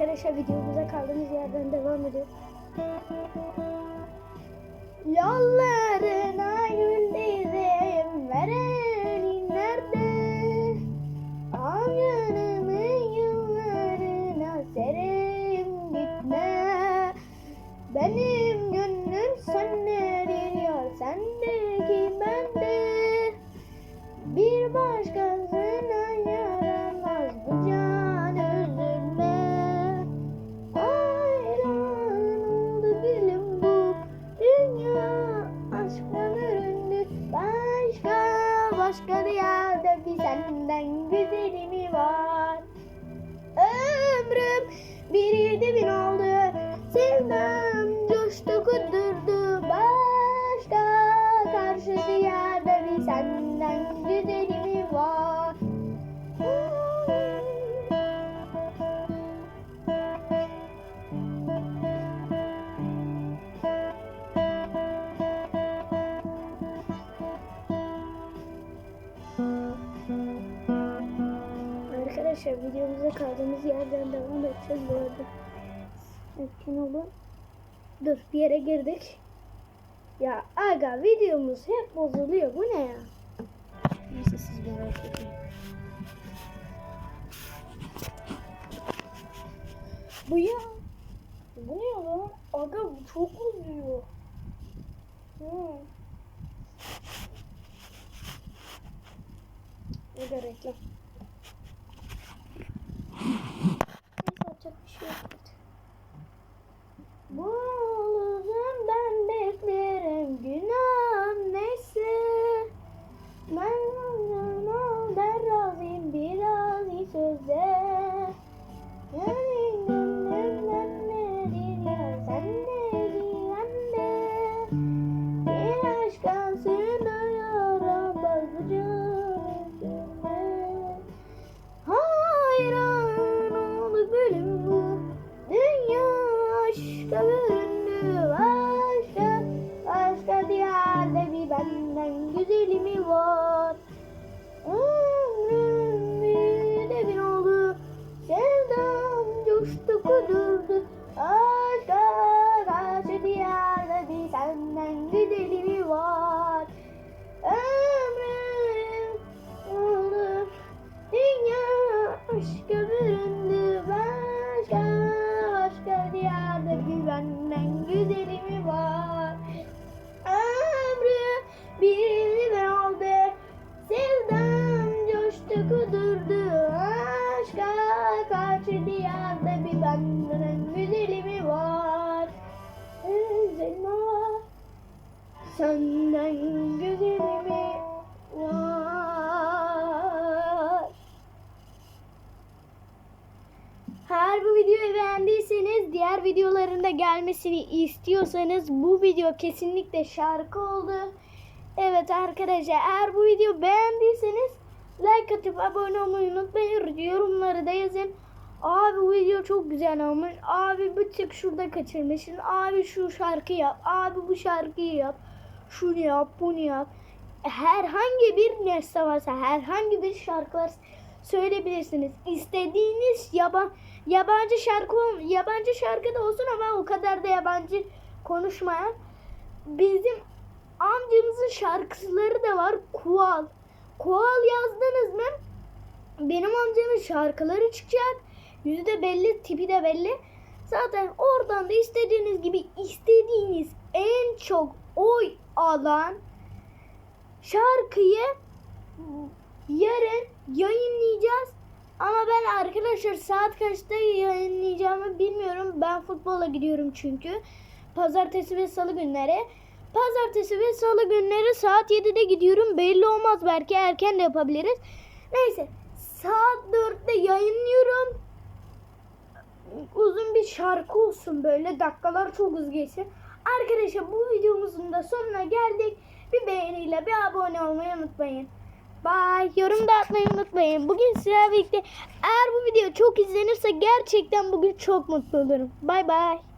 Arkadaşlar videomuza kaldığımız yerden devam ediyor. Yollarına gül dizim verenin nerede? Anyanımın yıllarına serim gitme. Benim başka diyarda bir senden güzeli mi var? Ömrüm bir yedi bin oldu. Sevdam coştu kudurdu. Başka karşı diyarda bir senden güzeli Arkadaşlar videomuza kaldığımız yerden devam edeceğiz bu arada. Sakin olun. Dur bir yere girdik. Ya aga videomuz hep bozuluyor. Bu ne ya? Neyse siz merak etmeyin. Bu ya. Bu ne ya lan? Aga bu çok uzuyor. Hmm. De reklam. Büründü başka başka diyarda bir benden güzeli mi var? Ömrüm bir de bin oldu sevdam coştu kudurdu aşka karşı diyarda bir senden güzeli benden güzeli mi var? Mi var? Senden güzeli var? Eğer bu videoyu beğendiyseniz diğer videolarında gelmesini istiyorsanız bu video kesinlikle şarkı oldu. Evet arkadaşlar eğer bu videoyu beğendiyseniz like atıp abone olmayı unutmayın. Yorumları da yazın. Abi bu video çok güzel olmuş. Abi bir tık şurada kaçırmışsın. Abi şu şarkı yap. Abi bu şarkıyı yap. Şunu yap bunu yap. Herhangi bir nesne varsa herhangi bir şarkı varsa söyleyebilirsiniz. İstediğiniz yaban yabancı şarkı yabancı şarkı da olsun ama o kadar da yabancı konuşmayan bizim amcamızın şarkıları da var. Kual. Kual yazdınız mı? Benim amcamın şarkıları çıkacak. Yüzü de belli, tipi de belli. Zaten oradan da istediğiniz gibi istediğiniz en çok oy alan şarkıyı yarın yayınlayacağız. Ama ben arkadaşlar saat kaçta yayınlayacağımı bilmiyorum. Ben futbola gidiyorum çünkü. Pazartesi ve salı günleri. Pazartesi ve salı günleri saat 7'de gidiyorum. Belli olmaz belki erken de yapabiliriz. Neyse saat 4'te yayınlıyorum. Uzun bir şarkı olsun böyle dakikalar çok hızlı geçsin. Arkadaşlar bu videomuzun da sonuna geldik. Bir beğeniyle bir abone olmayı unutmayın. Bye. Yorum da atmayı unutmayın. Bugün sizlerle birlikte eğer bu video çok izlenirse gerçekten bugün çok mutlu olurum. Bye bye.